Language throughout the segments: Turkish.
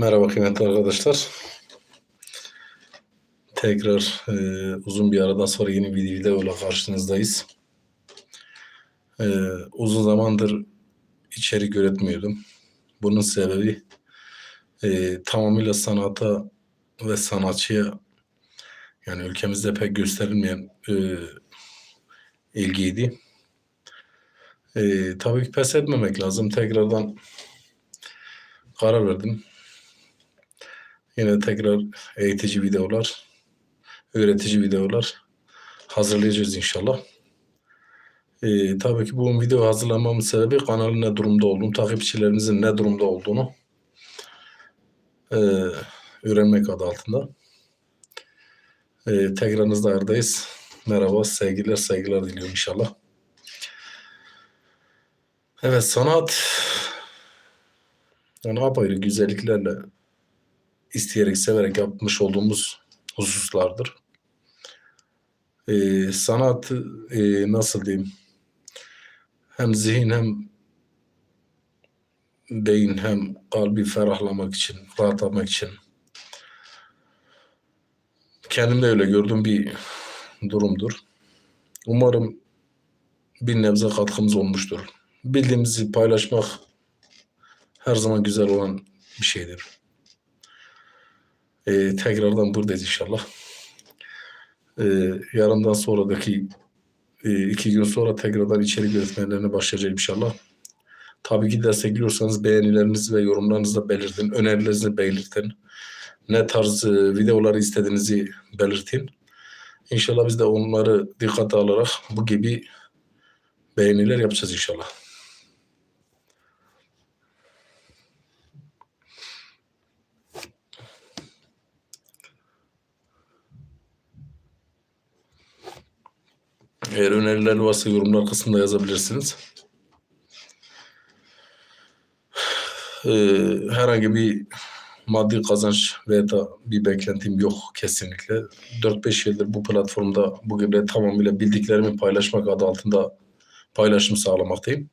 Merhaba kıymetli arkadaşlar. Tekrar e, uzun bir aradan sonra yeni bir videoyla karşınızdayız. E, uzun zamandır içerik üretmiyordum. Bunun sebebi e, tamamıyla sanata ve sanatçıya yani ülkemizde pek gösterilmeyen e, ilgiydi. E, tabii ki pes etmemek lazım. Tekrardan karar verdim. Yine tekrar eğitici videolar, öğretici videolar hazırlayacağız inşallah. Ee, tabii ki bu video hazırlamamın sebebi kanalın ne durumda olduğunu, takipçilerimizin ne durumda olduğunu e, öğrenmek adı altında. E, tekrarınızda aradayız. Merhaba, sevgiler, saygılar diliyorum inşallah. Evet, sanat yani apayrı güzelliklerle isteyerek, severek yapmış olduğumuz hususlardır. Ee, sanat e, nasıl diyeyim hem zihin hem beyin hem kalbi ferahlamak için, rahatlamak için kendimde öyle gördüğüm bir durumdur. Umarım bir nebze katkımız olmuştur. Bildiğimizi paylaşmak her zaman güzel olan bir şeydir. Ee, tekrardan buradayız inşallah. Ee, yarından sonradaki e, iki gün sonra tekrardan içerik üretmelerine başlayacağım inşallah. Tabii ki destekliyorsanız beğenilerinizi ve yorumlarınızı da belirtin. Önerilerinizi belirtin. Ne tarz e, videoları istediğinizi belirtin. İnşallah biz de onları dikkate alarak bu gibi beğeniler yapacağız inşallah. Eğer öneriler varsa yorumlar kısmında yazabilirsiniz. Ee, herhangi bir maddi kazanç veya da bir beklentim yok kesinlikle. 4-5 yıldır bu platformda bugün tamamıyla bildiklerimi paylaşmak adı altında paylaşım sağlamaktayım.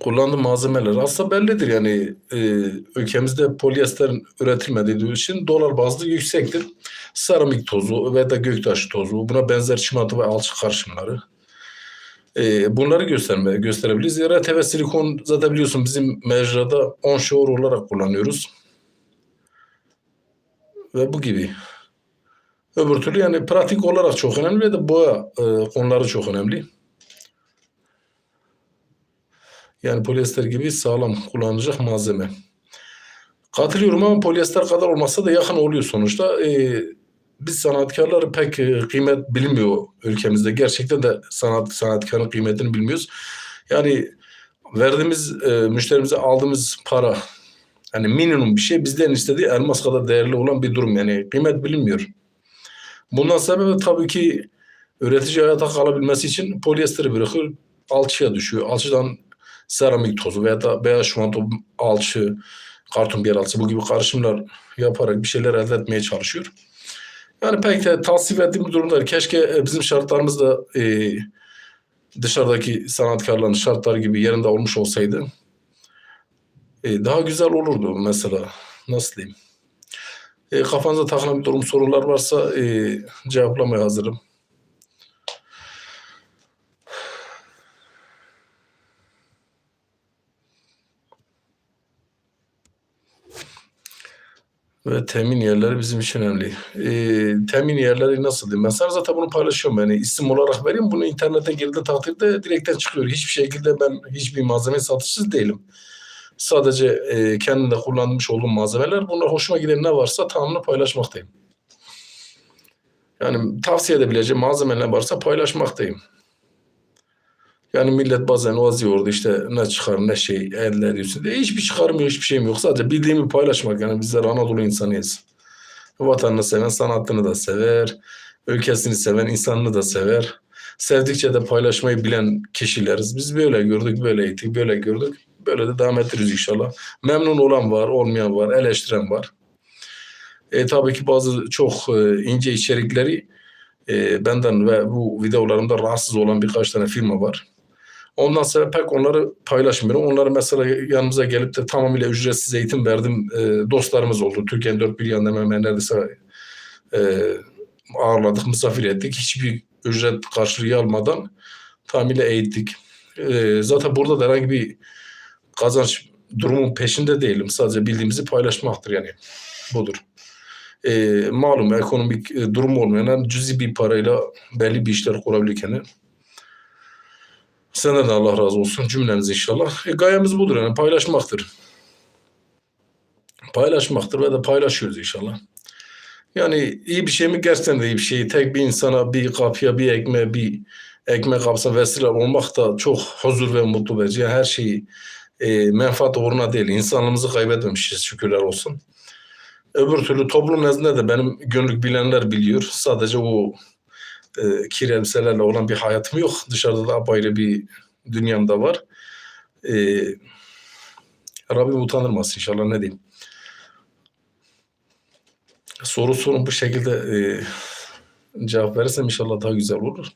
Kullandığım malzemeler aslında bellidir yani e, ülkemizde polyester üretilmediği için dolar bazlı yüksektir. Seramik tozu ve da göktaş tozu buna benzer çimento ve alçı karışımları. E, bunları gösterme, gösterebiliriz. RT ve silikon zaten biliyorsun bizim mecrada onshore olarak kullanıyoruz. Ve bu gibi. Öbür türlü yani pratik olarak çok önemli ve de boya e, konuları çok önemli. Yani polyester gibi sağlam kullanılacak malzeme. Katılıyorum ama polyester kadar olmasa da yakın oluyor sonuçta. Ee, biz sanatkarlar pek e, kıymet bilmiyor ülkemizde. Gerçekten de sanat sanatkarın kıymetini bilmiyoruz. Yani verdiğimiz e, müşterimize aldığımız para hani minimum bir şey bizden istediği elmas kadar değerli olan bir durum. Yani kıymet bilinmiyor. Bundan sebebi tabii ki üretici hayata kalabilmesi için polyesteri bırakıyor, alçıya düşüyor. Alçıdan seramik tozu veya da beyaz şumanto alçı, karton bir alçı bu gibi karışımlar yaparak bir şeyler elde etmeye çalışıyor. Yani pek de tasvip ettiğim bir durumda. Keşke e, bizim şartlarımızda e, dışarıdaki sanatkarların şartları gibi yerinde olmuş olsaydı e, daha güzel olurdu mesela. Nasıl diyeyim? E, kafanıza takılan bir durum sorular varsa e, cevaplamaya hazırım. Ve temin yerleri bizim için önemli. E, temin yerleri nasıl diyeyim? Ben sana zaten bunu paylaşıyorum. Yani isim olarak vereyim. Bunu internete girdiği takdirde direkten çıkıyor. Hiçbir şekilde ben hiçbir malzeme satışsız değilim. Sadece e, kendimde kullanmış olduğum malzemeler. Bunlar hoşuma giden ne varsa tamamını paylaşmaktayım. Yani tavsiye edebileceğim malzemeler varsa paylaşmaktayım. Yani millet bazen vazıyordu işte ne çıkar ne şey ediyorsun diye. Hiçbir çıkarmıyor hiçbir şeyim yok. Sadece bildiğimi paylaşmak yani bizler Anadolu insanıyız. Vatanını seven sanatını da sever. Ülkesini seven insanını da sever. Sevdikçe de paylaşmayı bilen kişileriz. Biz böyle gördük, böyle eğittik, böyle gördük. Böyle de devam ettiririz inşallah. Memnun olan var, olmayan var, eleştiren var. E, tabii ki bazı çok e, ince içerikleri e, benden ve bu videolarımda rahatsız olan birkaç tane firma var. Ondan sonra pek onları paylaşmıyorum. Onları mesela yanımıza gelip de tamamıyla ücretsiz eğitim verdim e, dostlarımız oldu. Türkiye'nin dört bir yanında hemen neredeyse e, ağırladık, misafir ettik. Hiçbir ücret karşılığı almadan tamamıyla eğittik. E, zaten burada da herhangi bir kazanç durumun peşinde değilim. Sadece bildiğimizi paylaşmaktır yani. Budur. E, malum ekonomik e, durum olmayan cüzi bir parayla belli bir işler kurabilirken Senden de Allah razı olsun cümlemiz inşallah. E, gayemiz budur yani paylaşmaktır. Paylaşmaktır ve de paylaşıyoruz inşallah. Yani iyi bir şey mi? Gerçekten de iyi bir şey. Tek bir insana bir kapıya bir ekmeğe bir ekmek kapsa vesile olmak da çok huzur ve mutlu verici. Yani her şeyi e, menfaat uğruna değil. İnsanlığımızı kaybetmemişiz şükürler olsun. Öbür türlü toplum nezdinde de benim gönlük bilenler biliyor. Sadece o e, kir olan bir hayatım yok. Dışarıda da apayrı bir dünyam da var. E, Rabbim utandırmasın inşallah ne diyeyim. Soru sorun bu şekilde e, cevap verirsem inşallah daha güzel olur.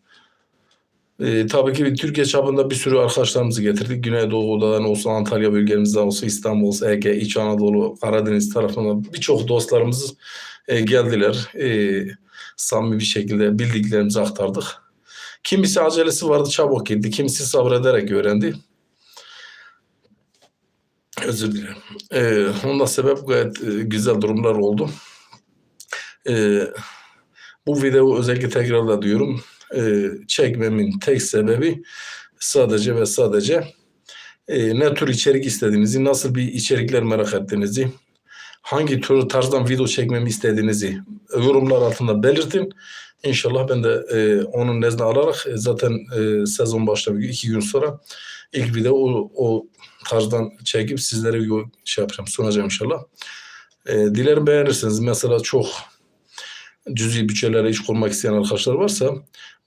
E, tabii ki Türkiye çapında bir sürü arkadaşlarımızı getirdik. Güneydoğu'dan olsun, Antalya bölgemizden olsun, İstanbul, olsun, Ege, İç Anadolu, Karadeniz tarafından birçok dostlarımız e, geldiler. E, samimi bir şekilde bildiklerimizi aktardık. Kimisi acelesi vardı çabuk gitti, kimisi sabrederek öğrendi. Özür dilerim. E, ondan sebep gayet e, güzel durumlar oldu. E, bu video özellikle tekrar da diyorum e, çekmemin tek sebebi sadece ve sadece e, ne tür içerik istediğinizi, nasıl bir içerikler merak ettiğinizi, hangi tür tarzdan video çekmemi istediğinizi yorumlar altında belirtin. İnşallah ben de e, onun nezdine alarak e, zaten e, sezon başlıyor iki gün sonra ilk video o, o tarzdan çekip sizlere şey yapacağım sunacağım inşallah. E, dilerim beğenirsiniz. Mesela çok cüzi bütçelere iş kurmak isteyen arkadaşlar varsa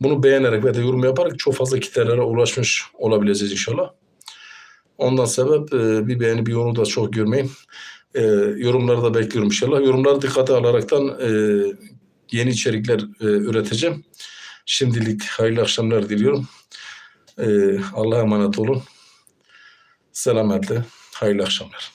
bunu beğenerek ve de yorum yaparak çok fazla kitlelere ulaşmış olabileceğiz inşallah. Ondan sebep e, bir beğeni bir yorum da çok görmeyin. E, yorumları da bekliyorum inşallah. Yorumları dikkate alaraktan e, yeni içerikler e, üreteceğim. Şimdilik hayırlı akşamlar diliyorum. E, Allah'a emanet olun. Selametle. Hayırlı akşamlar.